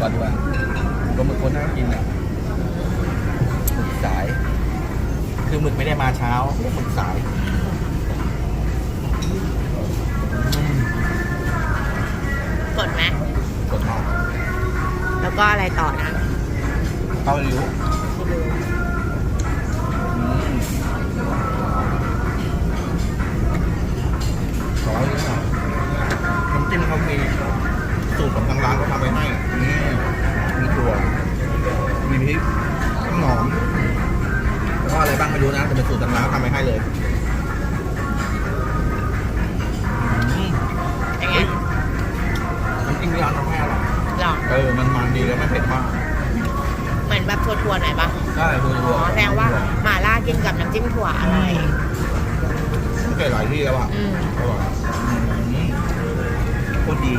ก่อนดีกว่าปลาหมึกคนน่ากินอะหมึกสาย คือหมึกไม่ได้มาเช้าหมึกสายอืมกดไหมกดมากแล้วก็อะไรต่อนะเข้าริ้วอืมขอริ้วหน่อยน้ำจิ้มเขามี พริกน้ำหอมแล้วก็อะไรบ้างไม่รู้นะแต่เป็นสูตรทางร้านเขาทำไว้ให้เลยอืมยังไงน้ำจิ้มที่ร้านทำให้อร่อยหรอเออมันมันดีแล้วไม่เผ็ดมากเหมือนแบบถั่วๆหน่อยปะใช่คืออ๋อแสดงว่าหม่าล่ากินกับน้ำจิ้มถั่วอร่อยไม่เคยหลายที่แล้วอะอืม อร่อยอืมโคตรดี